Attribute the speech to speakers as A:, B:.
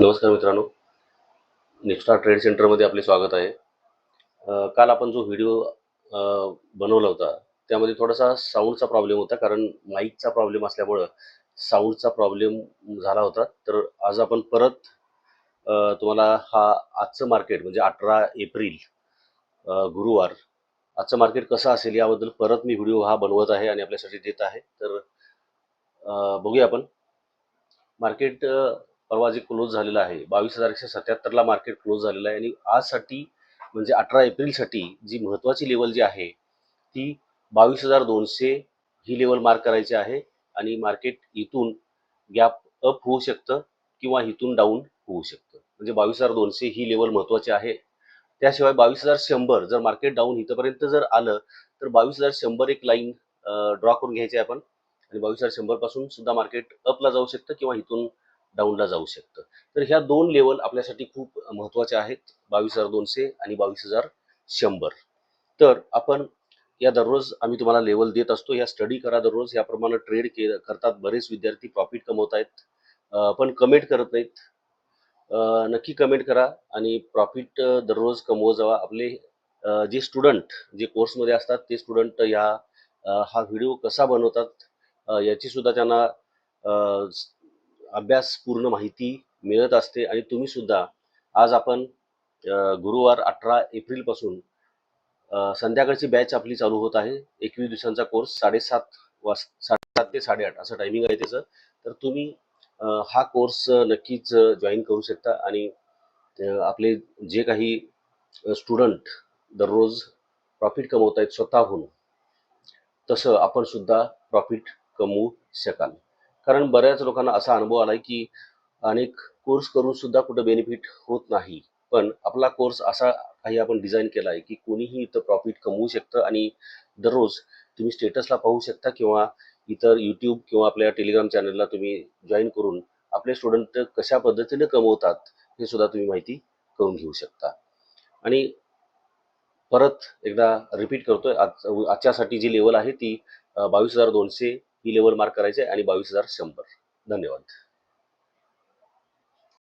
A: नमस्कार मित्रांनो. Nextra trade सेंटरमध्ये आपले स्वागत आहे. काल आपण जो व्हिडिओ बनवला होता त्यामध्ये थोडासा साऊंडचा प्रॉब्लेम होता कारण माईकचा प्रॉब्लेम असल्यामुळं साऊंडचा प्रॉब्लेम झाला होता. तर आज आपण परत तुम्हाला हा आजचं मार्केट म्हणजे अठरा एप्रिल गुरुवार आजचं मार्केट कसं असेल याबद्दल परत मी व्हिडिओ हा बनवत आहे आणि आपल्यासाठी देत आहे. तर बघूया आपण. मार्केट परवा जे क्लोज झालेलं आहे बावीस हजार एकशे सत्याहत्तरला मार्केट क्लोज झालेलं आहे आणि आजसाठी म्हणजे अठरा एप्रिलसाठी जी महत्त्वाची लेवल जी आहे ती बावीस हजार दोनशे ही लेवल मार्क करायची आहे आणि मार्केट इथून गॅप अप होऊ शकतं किंवा इथून डाऊन होऊ शकतं. म्हणजे बावीस हजार दोनशे ही लेवल महत्त्वाची आहे. त्याशिवाय बावीस हजार शंभर जर मार्केट डाऊन इथंपर्यंत जर आलं तर बावीस हजार शंभर एक लाईन ड्रॉ करून घ्यायची आहे आपण. आणि बावीस हजार शंभरपासून सुद्धा मार्केट अपला जाऊ शकतं किंवा इथून डाऊनला जाऊ शकतं. तर ह्या दोन लेवल आपल्यासाठी खूप महत्त्वाच्या आहेत. बावीस हजार दोनशे आणि बावीस हजार शंभर. तर आपण या दररोज आम्ही तुम्हाला लेवल देत असतो. या स्टडी करा दररोज. याप्रमाणे ट्रेड के करतात बरेच विद्यार्थी. प्रॉफिट कमवत आहेत. पण कमेंट करत नाहीत. नक्की कमेंट करा आणि प्रॉफिट दररोज कमवत जावा. आपले जे स्टुडंट जे कोर्समध्ये असतात ते स्टुडंट या हा व्हिडिओ कसा बनवतात याची सुद्धा त्यांना अभ्यासपूर्ण अभ्यास पूर्ण माहिती मिळत असते आणि तुम्ही सुद्धा आज आपण गुरुवार अठरा एप्रिलपासून संध्याकाळची बॅच आपली चालू होत आहे. एकवीस दिवसांचा कोर्स साडेसात वाज साडेसात ते साडेआठ असं टायमिंग आहे त्याचं. तर तुम्ही हा कोर्स नक्कीच जॉईन करू शकता आणि आपले जे काही स्टुडंट दररोज प्रॉफिट कमवत आहेत स्वतःहून तसं आपण सुद्धा प्रॉफिट कमवू शकाल. कारण बऱ्याच लोकांना असा अनुभव आलाय की अनेक कोर्स करून सुद्धा कुठं बेनिफिट होत नाही. पण आपला कोर्स असा काही आपण डिझाईन केला आहे की कोणीही इथं प्रॉफिट कमवू शकतं आणि दररोज तुम्ही स्टेटसला पाहू शकता किंवा इतर यूट्यूब किंवा आपल्या टेलिग्राम चॅनलला तुम्ही जॉईन करून आपले स्टुडंट कशा पद्धतीने कमवतात हे सुद्धा तुम्ही माहिती करून घेऊ शकता. आणि परत एकदा रिपीट करतोय आज आजच्यासाठी जी लेवल आहे ती बावीस हजार दोनशे ही लेवल मार्क करायची आहे आणि बावीस हजार शंभर. धन्यवाद.